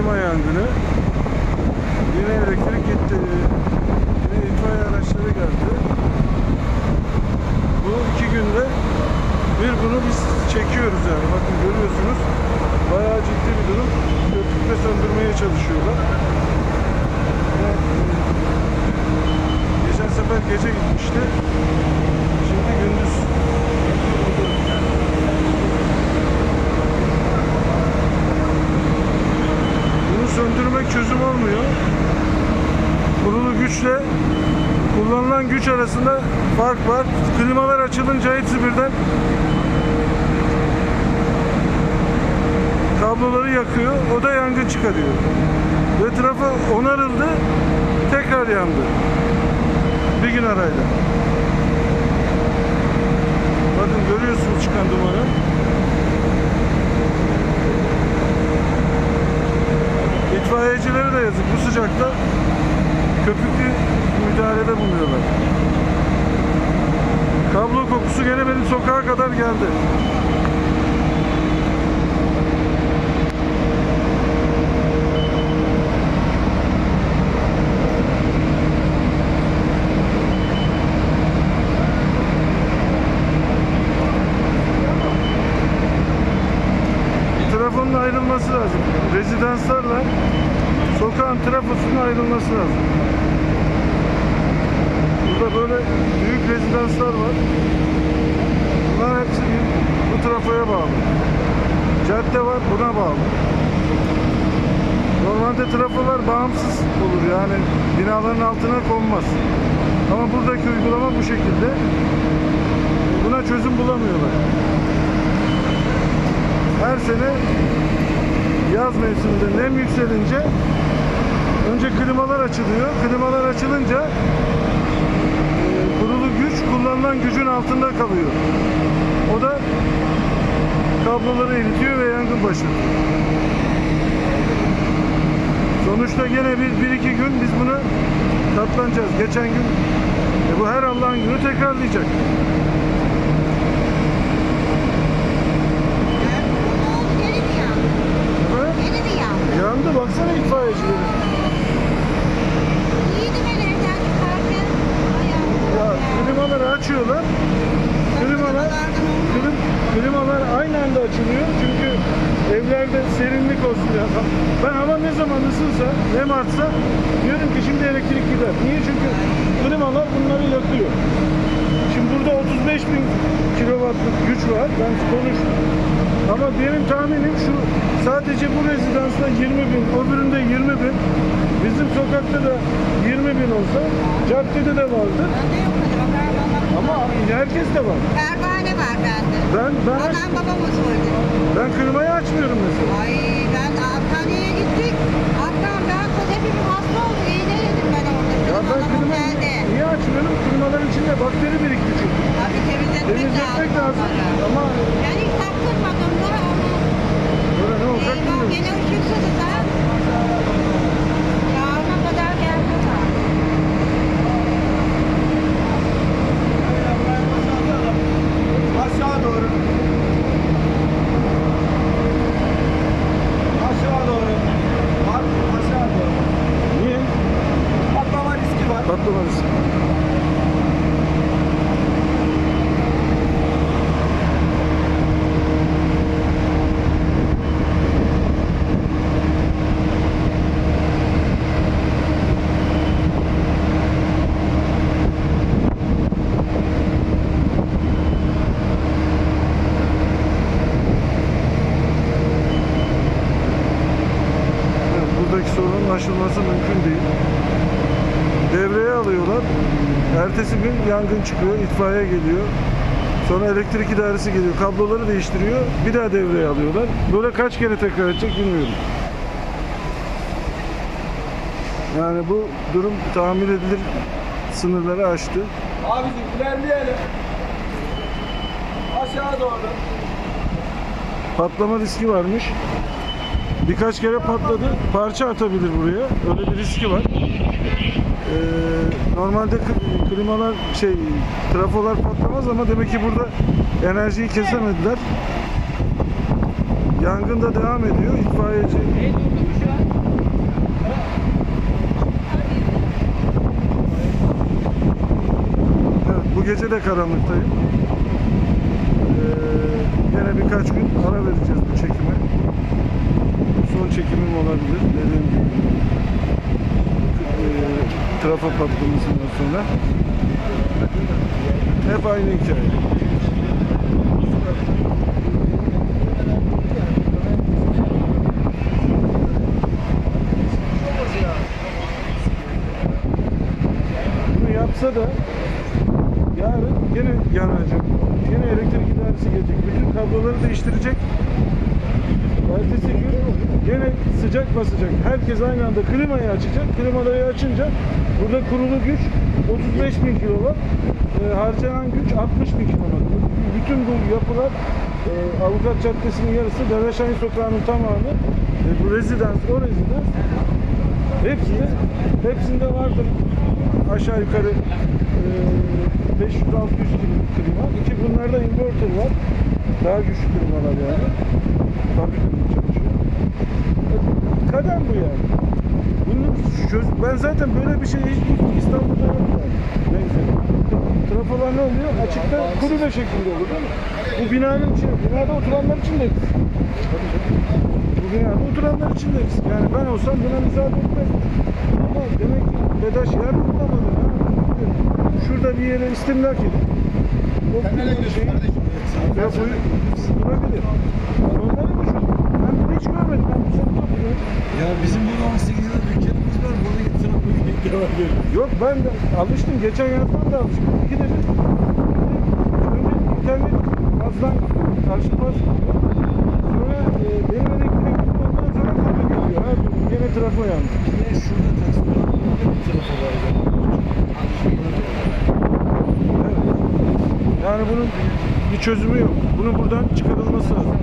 klima yangını. Yine elektrik gitti. Yine itfaiye araçları geldi. Bu iki günde bir bunu biz çekiyoruz yani. Bakın görüyorsunuz. Bayağı ciddi bir durum. Köpükle söndürmeye çalışıyorlar. Geçen sefer gece gitmişti. Şimdi gündüz. Bunu söndürmek çözüm olmuyor. Kurulu güçle kullanılan güç arasında fark var. Klimalar açılınca hepsi birden kabloları yakıyor. O da yangın çıkarıyor. Ve trafo onarıldı. Tekrar yandı. Bir gün arayla. Bakın görüyorsunuz çıkan dumanı. İtfaiyecilere de yazık bu sıcakta köpüklü müdahalede bulunuyorlar. Kablo kokusu gene benim sokağa kadar geldi. Trafonun ayrılması lazım. Rezidanslarla sokağın trafosunun ayrılması lazım. Burada böyle büyük rezidanslar var. Bunlar hepsi bu trafoya bağlı. Cadde var buna bağlı. Normalde trafolar bağımsız olur yani binaların altına konmaz. Ama buradaki uygulama bu şekilde. Buna çözüm bulamıyorlar. Her sene yaz mevsiminde nem yükselince önce klimalar açılıyor. Klimalar açılınca e, kurulu güç kullanılan gücün altında kalıyor. O da kabloları eritiyor ve yangın başlıyor. Sonuçta gene bir, bir iki gün biz bunu katlanacağız. Geçen gün e, bu her Allah'ın günü tekrarlayacak. Yeni mi yandı? Evet. Yeni mi yandı? Yandı baksana itfaiyecileri. İyiydi ben evden çıkarken. Ya klimaları açıyorlar. Klimalar, klim, klimalar aynı anda açılıyor çünkü evlerde serinlik olsun ya. Ben hava ne zaman ısınsa, nem artsa diyorum ki şimdi elektrik gider. Niye? Çünkü klimalar bunları yakıyor. Şimdi burada 35 bin kilowattlık güç var. Ben konuştum. Ama benim tahminim şu sadece bu rezidansta 20 bin, öbüründe 20 bin. Bizim sokakta da 20 bin olsa caddede de vardır. Bende yok acaba pervane Ama herkes de var. Pervane var bende. Ben ben Adam babama söyledi. ben klimayı açmıyorum mesela. Ay ben Antalya'ya gittik. Hatta ben hepimiz hasta olduk. İğne yedim ben orada. Ya Benim ben klimayı niye açmıyorum? Klimaların içinde bakteri birikti çünkü. Tabii temizletmek, Temizletmek lazım. onları. Ama Ben hiç taktırmadım da onu. böyle ne olacak Eyvah bilmiyorum. gene ışıksızız ha. Yarına kadar gelmez abi. Aşağı doğru. Aşağı doğru. Bak aşağı doğru. Niye? Patlama riski var. Patlamanız. Evet, buradaki sorunun aşılması mümkün değil. Devreye alıyorlar. Ertesi gün yangın çıkıyor, itfaiye geliyor. Sonra elektrik idaresi geliyor, kabloları değiştiriyor. Bir daha devreye alıyorlar. Böyle kaç kere tekrar edecek bilmiyorum. Yani bu durum tahmin edilir sınırları aştı. Abicim ilerleyelim. Aşağı doğru. Patlama riski varmış. Birkaç kere patladı. Parça atabilir buraya. Öyle bir riski var. Ee, normalde klimalar şey trafolar patlamaz ama demek ki burada enerjiyi kesemediler. Yangın da devam ediyor. İtfaiyeci Evet, bu gece de karanlıktayım. Ee, gene birkaç gün ara vereceğiz bu çekime. Son çekimim olabilir dediğim gibi. Ee, trafo patlamasından sonra. Hep aynı hikaye. Bunu yapsa da yarın gene yanacak. Yine elektrik idaresi gelecek. Bütün kabloları değiştirecek. Ertesi gün gene sıcak basacak. Herkes aynı anda klimayı açacak. Klimayı açınca burada kurulu güç 35 bin kilowatt. E, harcanan güç 60 bin kilowatt. Bütün bu yapılar e, Avukat Caddesi'nin yarısı Deveşahin Sokağı'nın tamamı e, bu rezidans, o rezidans hepsinde, hepsinde vardır aşağı yukarı e, 500-600 klima. İki bunlarda inverter var. Daha güçlü klimalar yani. Fabrikada çalışıyor. Kadem bu yani. Bunu. Ben zaten böyle bir şey hiç İstanbul'da yok yani. Benzeri. Trafolar ne oluyor? Açıkta kulübe şeklinde olur değil mi? Bu binanın içinde, binada oturanlar için de risk. Bu binada oturanlar için de risk. Yani ben olsam buna müsaade etmezdim. Ama demek ki Bedaş yer bulamadı. Ha? Şurada bir yere istimlak edip o şeyi trafoyu bırakabilir. Onları düşün. Ben bunu hiç görmedim. Ben bu sene. Ya bizim burada 18 yıllık dükkanımız var. Burada git sana bu ediyor. Yok ben de alıştım. Geçen yazdan da alıştım. İki de bir. Önce internet fazla karşılamaz. Sonra e, benim elektrik ondan sonra kapı geliyor. Ha, yine trafo yandı. Yine şurada taksi var. Tarafı var. Yani bunun bir çözümü yok. Bunu buradan çıkarılması lazım.